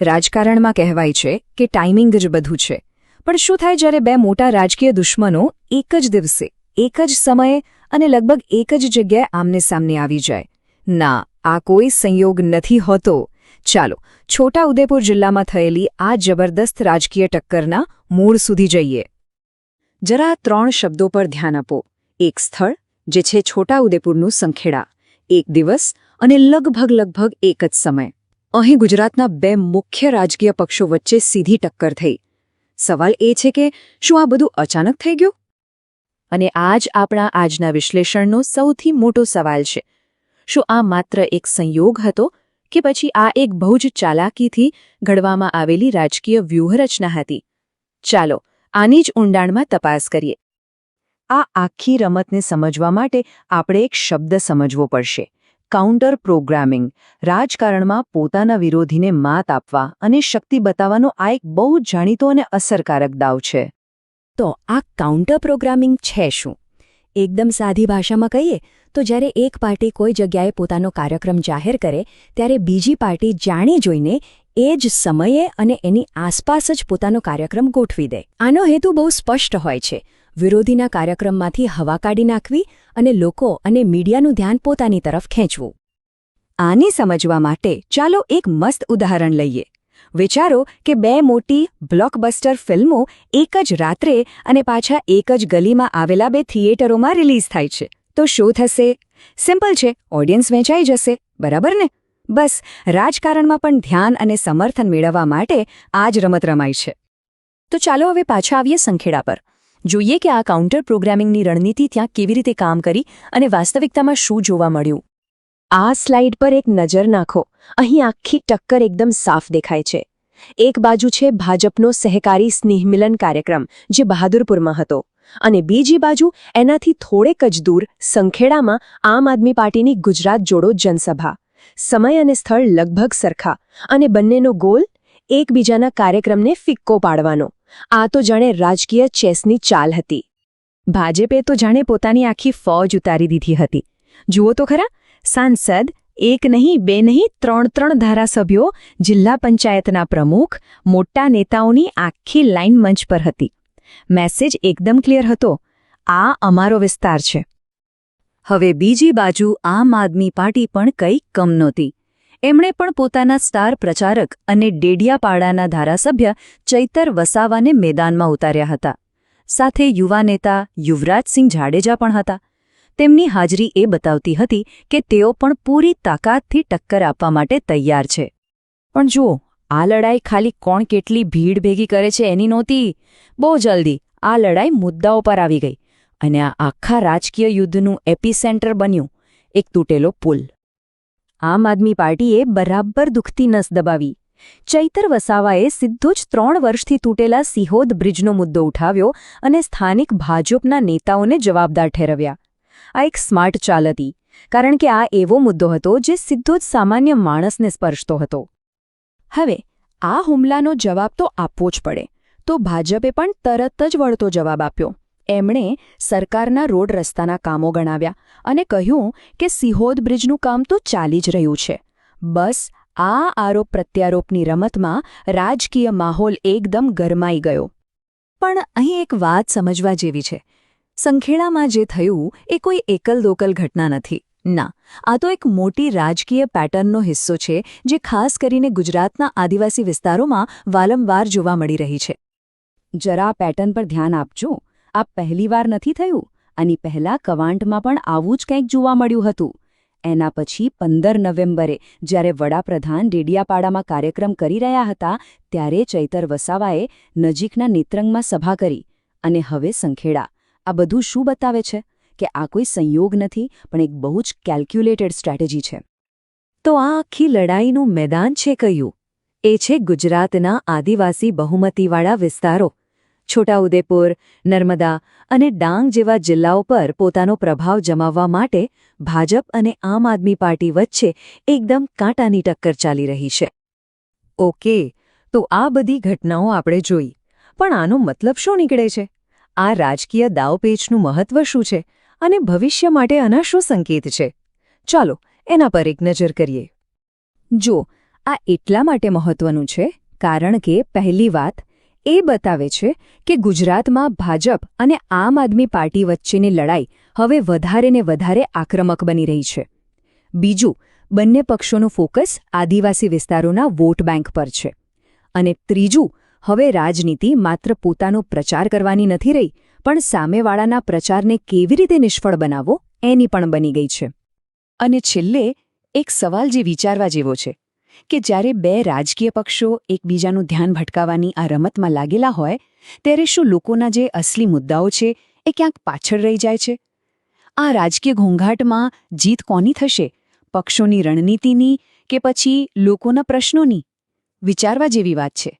રાજકારણમાં કહેવાય છે કે ટાઈમિંગ જ બધું છે. પણ શું થાય જ્યારે બે મોટા રાજકીય દુશ્મનો એક જ દિવસે, એક જ સમયે અને લગભગ એક જ જગ્યાએ આમને સામને આવી જાય? ના, આ કોઈ સંયોગ નથી હોતો. ચાલો, છોટા ઉદેપુર જિલ્લામાં થયેલી આ જબરદસ્ત રાજકીય ટક્કરના મૂળ સુધી જઈએ. જરા ત્રણ શબ્દો પર ધ્યાન આપો. એક સ્થળ, જે છે છોટા ઉદેપુરનું સંખેડા. એક દિવસ અને લગભગ લગભગ એક જ સમય. અહીં ગુજરાતના બે મુખ્ય રાજકીય પક્ષો વચ્ચે સીધી ટક્કર થઈ. સવાલ એ છે કે શું આ બધું અચાનક થઈ ગયું? અને આ જ આપણા આજના વિશ્લેષણનો સૌથી મોટો સવાલ છે. શું આ માત્ર એક સંયોગ હતો કે પછી આ એક બહુ જ ચાલાકીથી ઘડવામાં આવેલી રાજકીય વ્યૂહરચના હતી? ચાલો, આની જ ઊંડાણમાં તપાસ કરીએ. આ આખી રમતને સમજવા માટે આપણે એક શબ્દ સમજવો પડશે. કાઉન્ટર પ્રોગ્રામિંગ, રાજકારણમાં પોતાના વિરોધીને માત આપવા અને શક્તિ બતાવવાનો આ એક બહુ જાણીતો અને અસરકારક દાવ છે. તો આ કાઉન્ટર પ્રોગ્રામિંગ છે શું? એકદમ સાદી ભાષામાં કહીએ તો જ્યારે એક પાર્ટી કોઈ જગ્યાએ પોતાનો કાર્યક્રમ જાહેર કરે, ત્યારે બીજી પાર્ટી જાણી જોઈને એ જ સમયે અને એની આસપાસ જ પોતાનો કાર્યક્રમ ગોઠવી દે. આનો હેતુ બહુ સ્પષ્ટ હોય છે. વિરોધીના કાર્યક્રમમાંથી હવા કાઢી નાખવી અને લોકો અને મીડિયાનું ધ્યાન પોતાની તરફ ખેંચવું. આને સમજવા માટે ચાલો એક મસ્ત ઉદાહરણ લઈએ. વિચારો કે બે મોટી બ્લોકબસ્ટર ફિલ્મો એક જ રાત્રે અને પાછા એક જ ગલીમાં આવેલા બે થિયેટરોમાં રિલીઝ થાય છે. તો શું થશે? સિમ્પલ છે, ઓડિયન્સ વેચાઈ જશે, બરાબર ને? બસ, રાજકારણમાં પણ ધ્યાન અને સમર્થન મેળવવા માટે આ જ રમત રમાય છે. તો ચાલો હવે પાછા આવીએ સંખેડા પર. જોઈએ કે આ કાઉન્ટર પ્રોગ્રામિંગની રણનીતિ ત્યાં કેવી રીતે કામ કરી અને વાસ્તવિકતામાં શું જોવા મળ્યું. આ સ્લાઇડ પર એક નજર નાખો. અહીં આખી ટક્કર એકદમ સાફ દેખાય છે. એક બાજુ છે ભાજપનો સહકારી સ્નેહમિલન કાર્યક્રમ, જે બહાદુરપુરમાં હતો. અને બીજી બાજુ, એનાથી થોડેક જ દૂર, સંખેડામાં આમ આદમી પાર્ટીની ગુજરાત જોડો જનસભા. સમય અને સ્થળ લગભગ સરખા. અને બંનેનો ગોલ, એકબીજાના કાર્યક્રમને ફિક્કો પાડવાનો. આ તો જાણે રાજકીય ચેસની ચાલ હતી. ભાજપે તો જાણે પોતાની આખી ફોજ ઉતારી દીધી હતી. જુઓ તો ખરા, સાંસદ, એક નહીં, બે નહીં, ત્રણ ત્રણ ધારાસભ્યો, જિલ્લા પંચાયતના પ્રમુખ, મોટા નેતાઓની આખી લાઇન મંચ પર હતી. મેસેજ એકદમ ક્લિયર હતો. આ અમારો વિસ્તાર છે. હવે બીજી બાજુ આમ આદમી પાર્ટી પણ કંઈ કમ નહોતી. એમણે પણ પોતાના સ્ટાર પ્રચારક અને ડેડિયાપાડાના ધારાસભ્ય ચૈતર વસાવાને મેદાનમાં ઉતાર્યા હતા. સાથે યુવા નેતા યુવરાજસિંહ જાડેજા પણ હતા. તેમની હાજરી એ બતાવતી હતી કે તેઓ પણ પૂરી તાકાતથી ટક્કર આપવા માટે તૈયાર છે. પણ જુઓ, આ લડાઈ ખાલી કોણ કેટલી ભીડ ભેગી કરે છે એની નહોતી. બહુ જલ્દી આ લડાઈ મુદ્દાઓ પર આવી ગઈ અને આ આખા રાજકીય યુદ્ધનું એપિસેન્ટર બન્યું. એક તૂટેલો પુલ. આમ આદમી પાર્ટીએ બરાબર દુખતી નસ દબાવી. ચૈતર વસાવાએ સીધો જ ત્રણ વર્ષથી તૂટેલા સિહોદ બ્રિજનો મુદ્દો ઉઠાવ્યો અને સ્થાનિક ભાજપના નેતાઓને જવાબદાર ઠેરવ્યા. આ એક સ્માર્ટ ચાલ હતી, કારણ કે આ એવો મુદ્દો હતો જે સીધો જ સામાન્ય માણસને સ્પર્શતો હતો. હવે, આ હુમલાનો જવાબ તો આપવો જ પડે. તો ભાજપે પણ તરત જ વળતો જવાબ આપ્યો. એમણે સરકારના રોડ રસ્તાના કામો ગણાવ્યા અને કહ્યું કે સિહોદ બ્રિજનું કામ તો ચાલી જ રહ્યું છે. બસ આ આરોપ પ્રત્યારોપની રમતમાં રાજકીય માહોલ એકદમ ગરમાઈ ગયો. પણ અહીં એક વાત સમજવા જેવી છે. સંખેડામાં જે થયું એ કોઈ એકલ દોકલ ઘટના નથી. ના, આ તો એક મોટી રાજકીય પેટર્નનો હિસ્સો છે જે ખાસ કરીને ગુજરાતના આદિવાસી વિસ્તારોમાં વારંવાર જોવા મળી રહી છે. જરા પેટર્ન પર ધ્યાન આપજો. આ પહેલીવાર નથી થયું? આની પહેલા કવાંટમાં પણ આવું જ કંઈક જોવા મળ્યું હતું. એના પછી પંદર નવેમ્બરે, જ્યારે વડાપ્રધાન ડેડિયાપાડામાં કાર્યક્રમ કરી રહ્યા હતા, ત્યારે ચૈતર વસાવાએ નજીકના નેત્રંગમાં સભા કરી. અને હવે સંખેડા. આ બધું શું બતાવે છે? કે આ કોઈ સંયોગ નથી, પણ એક બહુ જ કેલ્ક્યુલેટેડ સ્ટ્રેટેજી છે. તો આ આખી લડાઈનું મેદાન છે કહ્યું એ છે ગુજરાતના આદિવાસી બહુમતીવાળા વિસ્તારો. છોટાઉદેપુર, નર્મદા અને ડાંગ જેવા જિલ્લાઓ પર પોતાનો પ્રભાવ જમાવવા માટે ભાજપ અને આમ આદમી પાર્ટી વચ્ચે એકદમ કાંટાની ટક્કર ચાલી રહી છે. ઓકે, તો આ બધી ઘટનાઓ આપણે જોઈ. પણ આનો મતલબ શું નીકળે છે? આ રાજકીય દાવપેચનું મહત્વ શું છે? અને ભવિષ્ય માટે આના શું સંકેત છે? ચાલો, એના પર એક નજર કરીએ. જો, આ એટલા માટે મહત્વનું છે કારણ કે પહેલી વાત એ બતાવે છે કે ગુજરાતમાં ભાજપ અને આમ આદમી પાર્ટી વચ્ચેની લડાઈ હવે વધારે ને વધારે આક્રમક બની રહી છે. બીજું, બંને પક્ષોનું ફોકસ આદિવાસી વિસ્તારોના વોટ બેંક પર છે. અને ત્રીજું, હવે રાજનીતિ માત્ર પોતાનો પ્રચાર કરવાની નથી રહી, પણ સામેવાળાના પ્રચારને કેવી રીતે નિષ્ફળ બનાવવો એની પણ બની ગઈ છે. અને છેલ્લે, એક સવાલ જે વિચારવા જેવો છે. કે જ્યારે બે રાજકીય પક્ષો એકબીજાનું ધ્યાન ભટકાવવાની આ રમતમાં લાગેલા હોય, ત્યારે શું લોકોના જે અસલી મુદ્દાઓ છે એ ક્યાંક પાછળ રહી જાય છે? આ રાજકીય ઘોંઘાટમાં જીત કોની થશે? પક્ષોની રણનીતિની કે પછી લોકોના પ્રશ્નોની? વિચારવા જેવી વાત છે.